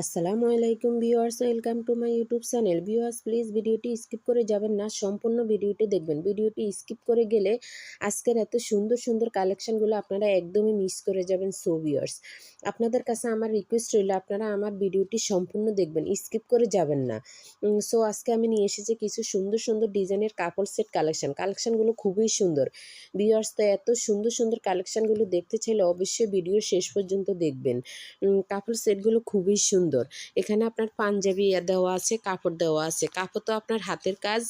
আসসালামু আলাইকুম viewers, welcome to my YouTube channel. Viewers, please ভিডিওটি স্কিপ করে যাবেন না, সম্পূর্ণ ভিডিওটি দেখবেন। ভিডিওটি স্কিপ করে গেলে আজকের এত সুন্দর সুন্দর কালেকশানগুলো আপনারা একদমই মিস করে যাবেন, সো ভিউয়ার্স। আপনাদের কাছে আমার রিকোয়েস্ট রইল, আপনারা আমার ভিডিওটি সম্পূর্ণ দেখবেন, স্কিপ করে যাবেন না। সো আজকে আমি নিয়ে এসেছি কিছু সুন্দর সুন্দর ডিজাইনের কাপড় সেট কালেকশান কালেকশানগুলো খুবই সুন্দর। ভিউয়ার্স, তো এত সুন্দর সুন্দর কালেকশানগুলো দেখতে চাইলে অবশ্যই ভিডিও শেষ পর্যন্ত দেখবেন। কাপড় সেটগুলো খুবই সুন্দর। এখানে আপনার পাঞ্জাবি দেওয়া আছে, কাপড় দেওয়া আছে। কাপড় তো আপনার হাতের কাজ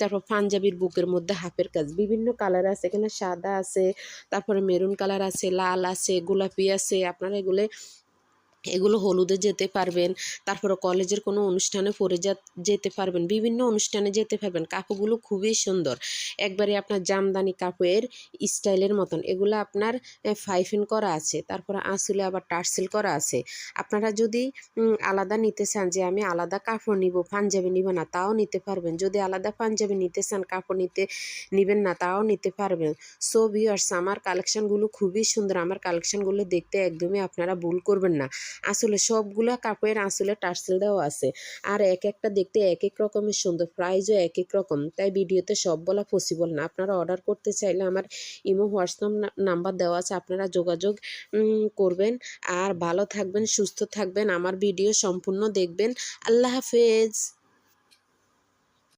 তারপর পাঞ্জাবির বুকের মধ্যে হাফের কাজ। বিভিন্ন কালার আছে, এখানে সাদা আছে, তারপরে মেরুন কালার আছে, লাল আছে, গোলাপি আছে। আপনারা এগুলো এগুলো হলুদে যেতে পারবেন, তারপরে কলেজের কোনো অনুষ্ঠানে পরে যেতে পারবেন, বিভিন্ন অনুষ্ঠানে যেতে পারবেন। কাপড়গুলো খুবই সুন্দর। একবারে আপনার জামদানি কাপড়ের স্টাইলের মতন। এগুলো আপনার ফাইফিন করা আছে, তারপরে আঁচলে আবার টার্সেল করা আছে। আপনারা যদি আলাদা নিতে চান যে আমি আলাদা কাপড় নিব, পাঞ্জাবি নিব না, তাও নিতে পারবেন। যদি আলাদা পাঞ্জাবি নিতে চান, কাপড় নিতে, নেবেন না, তাও নিতে পারবেন। সো ভিউয়ার্স আমার কালেকশানগুলো খুবই সুন্দর। আমার কালেকশনগুলো দেখতে একদমই আপনারা ভুল করবেন না। আসলে সবগুলো কাপড়ের আসলে টার্সেল দেওয়া আছে। আর এক একটা দেখতে এক এক রকমের সুন্দর, প্রাইজও এক এক রকম। তাই ভিডিওতে সব বলা পসিবল না। আপনারা অর্ডার করতে চাইলে আমার ইমো, হোয়াটসঅ্যাপ নাম্বার দেওয়া আছে। আপনারা যোগাযোগ করবেন। আর ভালো থাকবেন, সুস্থ থাকবেন। আমার ভিডিও সম্পূর্ণ দেখবেন। আল্লাহ হাফেজ।